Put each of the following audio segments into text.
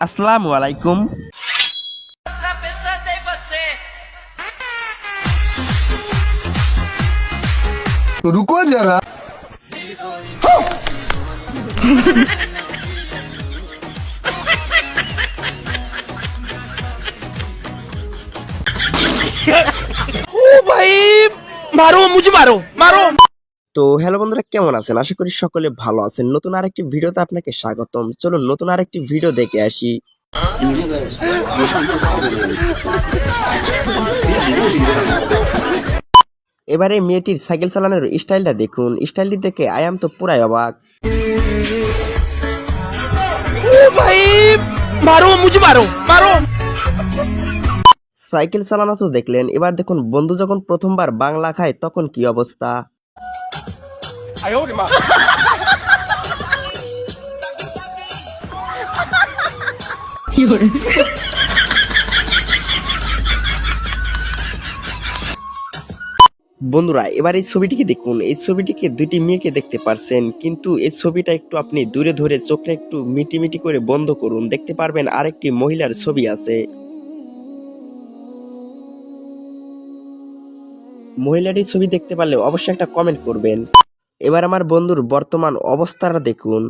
আসসালামু আলাইকুম Pensando em você. रुको जरा मारो मुझे मारो मारो তো হ্যালো বন্ধুরা কেমন আছেন? আশা করি সকলে ভালো আছেন। নতুন আরেকটি ভিডিওতে আপনাকে স্বাগতম। চলুন নতুন আরেকটি ভিডিও দেখে আসি। এবারে মেয়েটির সাইকেল চালানোর স্টাইলটা দেখুন। স্টাইলটি দেখে আয়াম তো পুরাই অবাক। সাইকেল চালানো তো দেখলেন। এবার দেখুন বন্ধু যখন প্রথমবার বাংলা খায় তখন কি অবস্থা? বন্ধুরা, এবার এই ছবিটিকে দেখুন। এই ছবিটিকে দুইটি মেয়েকে দেখতে পারছেন, কিন্তু এই ছবিটা একটু আপনি দূরে ধরে চোখটা একটু মিটি মিটি করে বন্ধ করুন। দেখতে পারবেন আরেকটি মহিলার ছবি আছে। মহিলাটির ছবি দেখতে পারলে অবশ্যই একটা কমেন্ট করবেন। এবার আমার বন্ধুর বর্তমান অবস্থাটা দেখুন।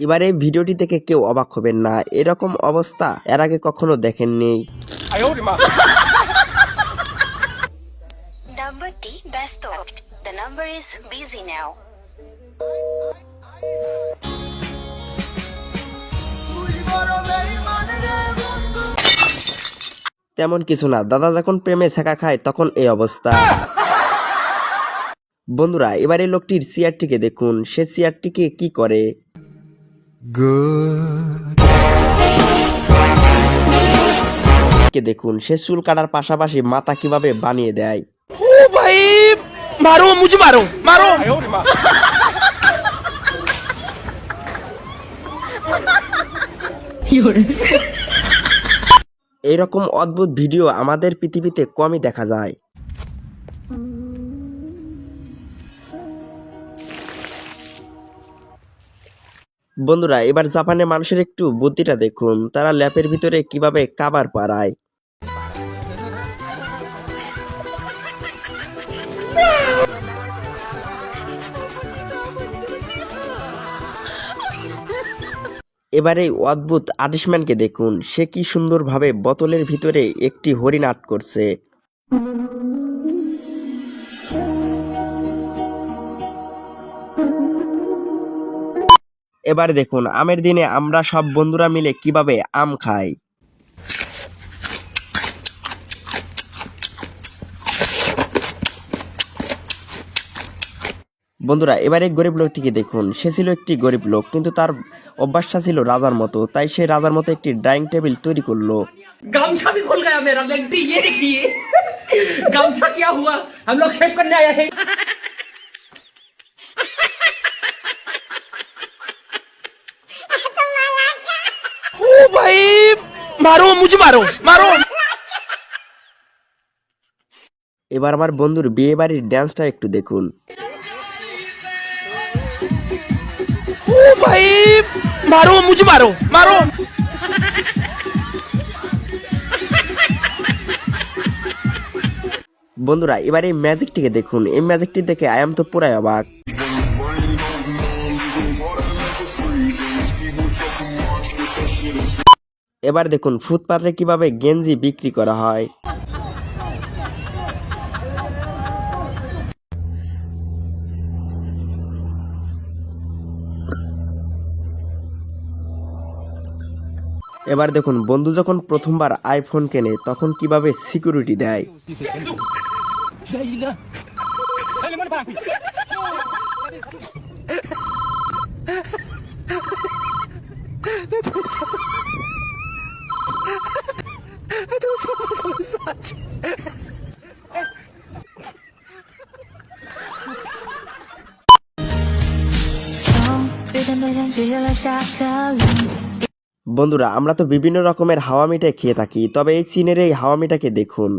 এবারে ভিডিওটি দেখে কেউ অবাক হবেন না, এরকম অবস্থা এর আগে কখনো দেখেননি। নাম্বারটি ব্যস্ত the number is busy now তেমন কিছু না। দাদা যখন প্রেমে ছেঁকা খায়, তখন এই অবস্থা। বন্ধুরা, এবারে লোকটির চেয়ারটিকে দেখুন। সে চেয়ারটিকে কি করে? দেখুন, সে চুল কাটার পাশাপাশি মাথা কীভাবে বানিয়ে দেয়? ভাই মারো মারো মারো এইরকম অদ্ভুত ভিডিও আমাদের পৃথিবীতে কমই দেখা যায়। বন্ধুরা, এবার জাপানের মানুষের একটু বুদ্ধিটা দেখুন। তারা ল্যাপের ভিতরে কীভাবে কাবার পাড়ায়। এবার এই অদ্ভুত আর্টিস্টম্যানকে দেখুন, সে কি সুন্দরভাবে বোতলের ভিতরে একটি হরিণ আট করছে। এবার দেখুন, আমের দিনে আমরা সব বন্ধুরা মিলে কীভাবে আম খাই। বন্ধুরা এবারে গরিব লোকটিকে দেখুন সে ছিল একটি গরিব লোক কিন্তু তার অভ্যাসটা ছিল রাজার মতো তাই সে রাজার মতো একটি ডাইনিং টেবিল তৈরি করলো गमछा भी खुल गया मेरा लगती ये देखिए गमछा क्या हुआ हम लोग शेव करने आए हैं ओ भाई मारो मुझे मारो मारो এবার আমার বন্ধুর বিয়ে বাড়ির ড্যান্সটা একটু দেখুন भाई मारो मुझे मारो मारो বন্ধুরা এবার এই ম্যাজিকটিকে দেখুন এই ম্যাজিকটি দেখে আয়াম তো পুরাই অবাক এবার দেখুন ফুটপাথে কিভাবে গেঞ্জি বিক্রি করা হয় এবার দেখুন, বন্ধু যখন প্রথমবার আইফোন কেনে, তখন কীভাবে সিকিউরিটি দেয় 别的美人只留了下课铃。বন্ধুরা, আমরা তো বিভিন্ন রকমের হাওয়া মিঠাই খেয়ে থাকি, তবে এই চীনের এই হাওয়া মিঠাকে দেখুন।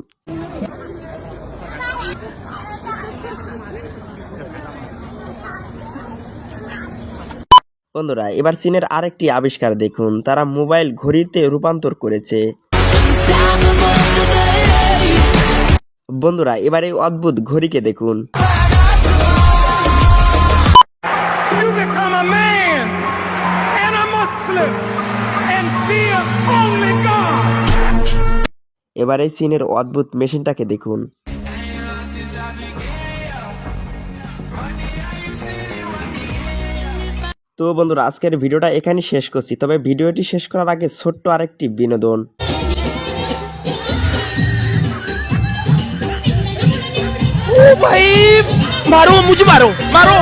বন্ধুরা, এবার চীনের আরেকটি আবিষ্কার দেখুন, তারা মোবাইল ঘড়িতে রূপান্তর করেছে। বন্ধুরা, এবার এই অদ্ভুত ঘড়িকে দেখুন। এবারে চীনের অদ্ভুত মেশিনটাকে দেখুন। তো বন্ধুরা, আজকের ভিডিওটা এখানে শেষ করছি। তবে ভিডিওটি শেষ করার আগে ছোট্ট আরেকটি বিনোদন। ও ভাই, মারো মুজ মারো মারো।